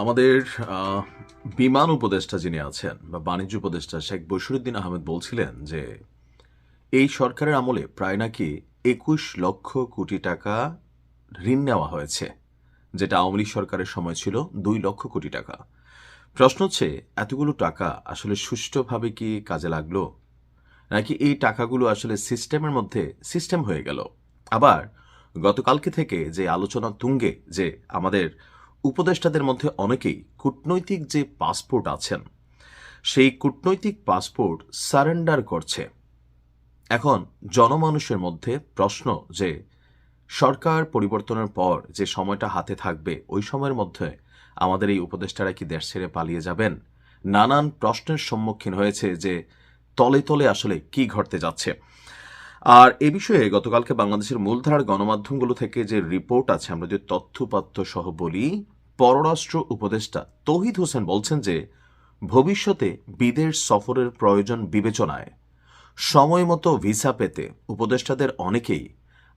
আমাদের বিমান উপদেষ্টা যিনি আছেন বা বাণিজ্য উপদেষ্টা শেখ বশিরুদ্দিন আহমেদ বলছিলেন যে, এই সরকারের আমলে প্রায় নাকি একুশ লক্ষ কোটি টাকা ঋণ নেওয়া হয়েছে, যেটা আওয়ামী লীগ সরকারের সময় ছিল দুই লক্ষ কোটি টাকা। প্রশ্ন হচ্ছে, এতগুলো টাকা আসলে সুষ্ঠুভাবে কি কাজে লাগল? নাকি এই টাকাগুলো আসলে সিস্টেমের মধ্যে সিস্টেম হয়ে গেল? আবার গতকালকে থেকে যে আলোচনা তুঙ্গে যে আমাদের উপদেষ্টাদের মধ্যে অনেকেই কূটনৈতিক যে পাসপোর্ট আছেন, সেই কূটনৈতিক পাসপোর্ট সারেন্ডার করছে। এখন জনমানুষের মধ্যে প্রশ্ন যে, সরকার পরিবর্তনের পর যে সময়টা হাতে থাকবে, ওই সময়ের মধ্যে আমাদের এই উপদেষ্টারা কি দেশ ছেড়ে পালিয়ে যাবেন? নানান প্রশ্নের সম্মুখীন হয়েছে যে, তলে তলে আসলে কি ঘটতে যাচ্ছে। আর এ বিষয়ে গতকালকে বাংলাদেশের মূলধারার গণমাধ্যমগুলো থেকে যে রিপোর্ট আছে, আমরা যদি তথ্যপাত্য সহ বলি, পররাষ্ট্র উপদেষ্টা তৌহিদ হোসেন বলছেন যে, ভবিষ্যতে বিদেশ সফরের প্রয়োজন বিবেচনায়। সময় মতো ভিসা পেতে উপদেষ্টাদের অনেকেই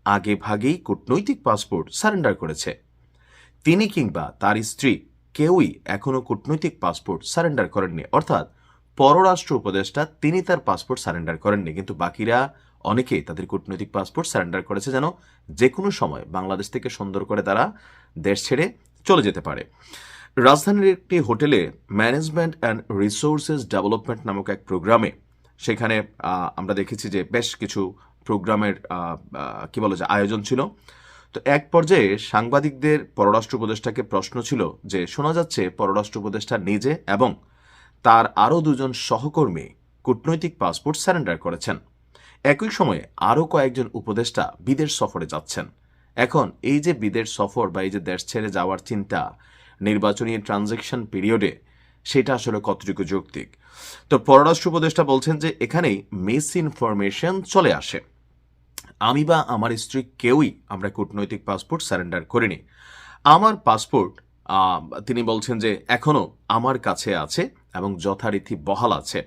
আগে ভাগেই কূটনৈতিক পাসপোর্ট সারেন্ডার করেছে। তিনি কিংবা তার স্ত্রী কেউই এখনও কূটনৈতিক পাসপোর্ট সারেন্ডার করেননি। অর্থাৎ পররাষ্ট্র উপদেষ্টা তিনি তার পাসপোর্ট সারেন্ডার করেননি, কিন্তু বাকিরা অনেকেই তাদের কূটনৈতিক পাসপোর্ট সারেন্ডার করেছে যেন যে কোনো সময় বাংলাদেশ থেকে সুন্দর করে তারা দেশ ছেড়ে চলে যেতে পারে। রাজধানীর একটি হোটেলে ম্যানেজমেন্ট অ্যান্ড রিসোর্সেস ডেভেলপমেন্ট নামক এক প্রোগ্রামে সেখানে আমরা দেখেছি যে বেশ কিছু প্রোগ্রামের কি বলে যে আয়োজন ছিল। তো এক পর্যায়ে সাংবাদিকদের পররাষ্ট্র উপদেষ্টাকে প্রশ্ন ছিল যে শোনা যাচ্ছে পররাষ্ট্র উপদেষ্টা নিজে এবং তার আরও দুজন সহকর্মী কূটনৈতিক পাসপোর্ট সারেন্ডার করেছেন। একই সময়ে আরও কয়েকজন উপদেষ্টা বিদেশ সফরে যাচ্ছেন। এখন এই যে বিদেশ সফর বা এই যে দেশ ছেড়ে যাওয়ার চিন্তা, নির্বাচনী ট্রানজ্যাকশন পিরিয়ডে, সেটা আসলে কতটুকু যৌক্তিক? তো পররাষ্ট্র উপদেষ্টা বলছেন যে এখানেই মিস ইনফরমেশন চলে আসে। আমি বা আমার স্ত্রী কেউই আমরা কূটনৈতিক পাসপোর্ট সারেন্ডার করিনি। আমার পাসপোর্ট তিনি বলছেন যে এখনও আমার কাছে আছে এবং যথারীতি বহাল আছে।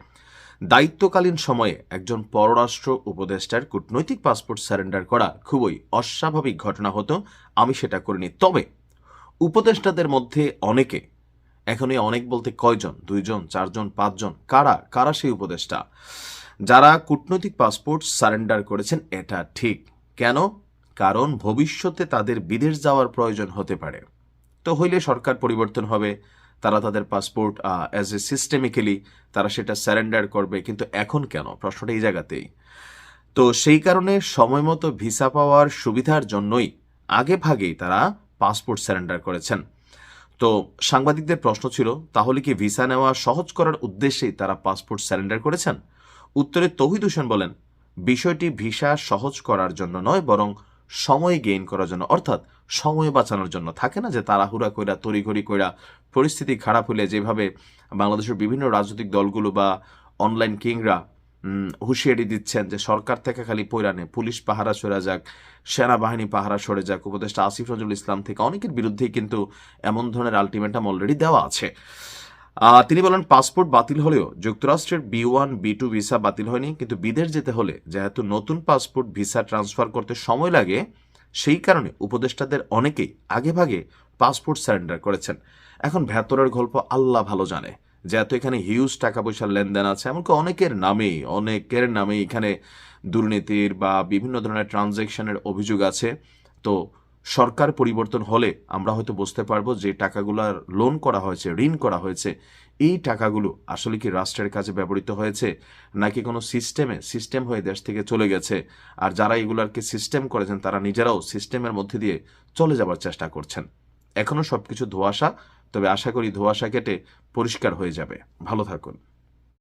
দায়িত্বকালীন সময়ে একজন পররাষ্ট্র উপদেষ্টার কূটনৈতিক পাসপোর্ট সারেন্ডার করা খুবই অস্বাভাবিক ঘটনা হতো, আমি সেটা করিনি। তবে উপদেষ্টাদের মধ্যে অনেকে এখন অনেক বলতে কয়জন, দুইজন, চারজন, পাঁচজন, কারা কারা সেই উপদেষ্টা? যারা কূটনৈতিক পাসপোর্ট সারেন্ডার করেছেন, এটা ঠিক। কেন? কারণ ভবিষ্যতে তাদের বিদেশ যাওয়ার প্রয়োজন হতে পারে। তো হইলে সরকার পরিবর্তন হবে। তারা তাদের পাসপোর্ট অ্যাজ এ সিস্টেমিক্যালি তারা সেটা স্যারেন্ডার করবে। কিন্তু এখন কেন? প্রশ্নটা এই জায়গাতেই। তো সেই কারণে সময় মতো ভিসা পাওয়ার সুবিধার জন্যই আগে ভাগেই তারা পাসপোর্ট স্যারেন্ডার করেছেন। তো সাংবাদিকদের প্রশ্ন ছিল, তাহলে কি ভিসা নেওয়া সহজ করার উদ্দেশ্যেই তারা পাসপোর্ট স্যারেন্ডার করেছেন? উত্তরে তৌহিদ হোসেন বলেন, বিষয়টি ভিসা সহজ করার জন্য নয়, বরং সময় গেইন করার জন্য, অর্থাৎ সময় বাঁচানোর জন্য। থাকে না যে তাড়াহুড়া কইরা, তড়িঘড়ি কইরা পরিস্থিতি খারাপ হলে যেভাবে বাংলাদেশের বিভিন্ন রাজনৈতিক দলগুলো বা অনলাইন কিংরা হুঁশিয়ারি দিচ্ছেন যে সরকার থেকে খালি পৈরানে পুলিশ পাহারা সরে যাক, সেনাবাহিনী পাহারা সরে যাক, উপদেষ্টা আসিফ নজরুল ইসলাম থেকে অনেকের বিরুদ্ধেই কিন্তু এমন ধরনের আলটিমেটাম অলরেডি দেওয়া আছে। তিনি বলেন, পাসপোর্ট বাতিল হলেও যুক্তরাষ্ট্রের B one B two visa বাতিল হয়নি, কিন্তু বিদেশ যেতে হলে যেহেতু নতুন পাসপোর্ট ভিসা ট্রান্সফার করতে সময় লাগে, সেই কারণে উপদেষ্টাদের অনেকেই আগেভাগে পাসপোর্ট সারেন্ডার করেছেন। এখন ভেতরের গল্প আল্লাহ ভালো জানে যেহেতু এখানে হিউজ টাকা পয়সার লেনদেন আছে, এমনকি অনেকের নামেই অনেকের নামেই এখানে দুর্নীতির বা বিভিন্ন ধরনের ট্রানজ্যাকশনের অভিযোগ আছে। তো সরকার পরিবর্তন হলে আমরা হয়তো বুঝতে পারব যে টাকাগুলোর লোন করা হয়েছে, ঋণ করা হয়েছে, এই টাকাগুলো আসলে কি রাষ্ট্রের কাজে ব্যবহৃত হয়েছে, নাকি কোনো সিস্টেমে সিস্টেম হয়ে দেশ থেকে চলে গেছে, আর যারা এগুলারকে সিস্টেম করেছেন তারা নিজেরাও সিস্টেমের মধ্যে দিয়ে চলে যাবার চেষ্টা করছেন। এখনও সব কিছু ধোঁয়াশা তবে আশা করি ধোঁয়াশা কেটে পরিষ্কার হয়ে যাবে। ভালো থাকুন।